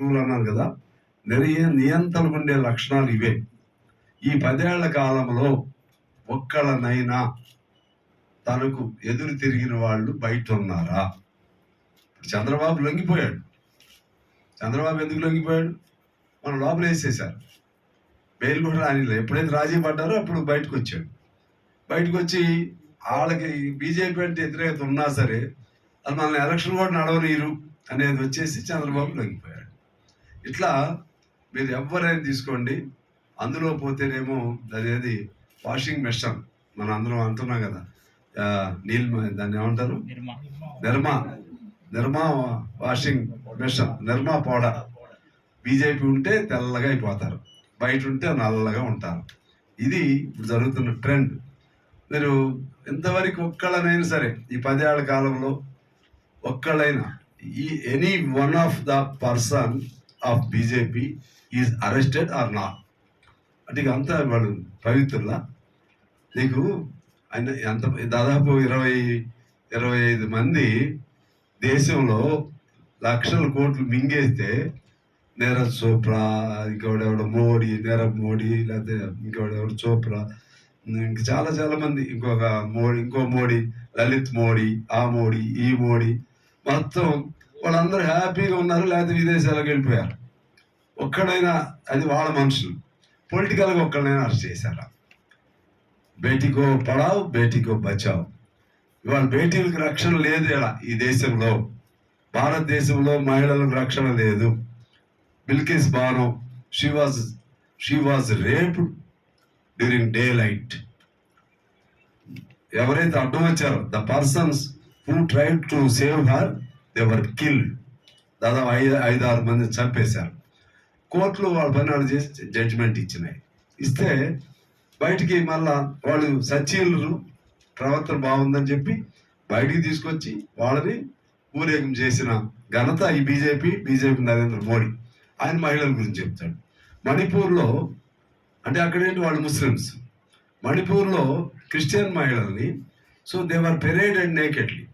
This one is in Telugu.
నువ్వు అన్నాను కదా నిరయ నియంత్రణ ఉండే లక్షణాలు ఇవే. ఈ పదేళ్ళ కాలంలో ఒక్కళ్ళనైనా తనకు ఎదురు తిరిగిన వాళ్ళు బయట ఉన్నారా చంద్రబాబు లొంగిపోయాడు. చంద్రబాబు ఎందుకు లొంగిపోయాడు? మన లోపల వేసేసారు బెయిల్ కూడా రానిలే. ఎప్పుడైతే రాజీ పడ్డారో అప్పుడు బయటకు వచ్చాడు. బయటకు వచ్చి వాళ్ళకి బీజేపీ అంటే వ్యతిరేకత ఉన్నా సరే అది మనల్ని ఎలక్షన్ కూడా నడవనీరు అనేది వచ్చేసి చంద్రబాబు లొంగిపోయాడు. ఇట్లా మీరు ఎవరైనా తీసుకోండి. అందులో పోతేనేమో అదేది వాషింగ్ మెషిన్. మనం అందరం అంటున్నాం కదా. నీల్ దాన్ని ఏమంటారు? Nirma. Nirma. Washing machine. Nirma powder BJP ఉంటే తెల్లగా అయిపోతారు. బయట ఉంటే నల్లగా ఉంటారు. ఇది ఇప్పుడు జరుగుతున్న ట్రెండ్. మీరు ఇంతవరకు ఒక్కళ్ళనైనా సరే ఈ పదేళ్ళ కాలంలో ఒక్కళ్ళైనా ఈ any one of the person of BJP is arrested or నా అంటే ఇక అంతా వాళ్ళు పవిత్రులా? నీకు ఆయన ఎంత దాదాపు ఇరవై ఇరవై ఐదు మంది దేశంలో లక్షల కోట్లు మింగేస్తే నీరజ్ చోప్రా ఇంకోడెవడ మోడీ నీరవ్ మోడీ లేకపోతే ఇంకోడెవడ చోప్రా? ఇంక చాలా చాలా మంది ఇంకొక మోడీ ఇంకో మోడీ లలిత్ మోడీ ఆ మోడీ ఈ మోడీ మొత్తం వాళ్ళందరూ హ్యాపీగా ఉన్నారు లేకపోతే విదేశాలకు వెళ్ళిపోయారు. ఒక్కడైనా అది వాళ్ళ మనుషులు. పొలిటికల్గా ఒక్కడైనా అరెస్ట్ చేశారా? బేటీకో పడావ్ బేటీకో బచావ్. ఇవాళ బేటీలకు రక్షణ లేదు ఇలా ఈ దేశంలో. భారతదేశంలో మహిళలకు రక్షణ లేదు. Bilkis Bano she was she was rape during daylight ఎవరైతే అడ్డం వచ్చారో the persons who try to save her they kill. దాదాపు ఐదు ఐదు ఆరు మంది చంపేశారు. కోర్టులు వాళ్ళ పని వాళ్ళు చేసి జడ్జిమెంట్ ఇచ్చినాయి. ఇస్తే బయటికి మళ్ళా వాళ్ళు సచీలు ప్రవర్తన బాగుందని చెప్పి బయటికి తీసుకొచ్చి వాళ్ళని ఊరేగం చేసిన ఘనత ఈ బీజేపీ బీజేపీ నరేంద్ర మోడీ. ఆయన మహిళల గురించి చెప్తాడు. మణిపూర్లో అంటే అక్కడేంటి వాళ్ళు ముస్లిమ్స్. మణిపూర్లో క్రిస్టియన్ మహిళల్ని so they were parade and nakedly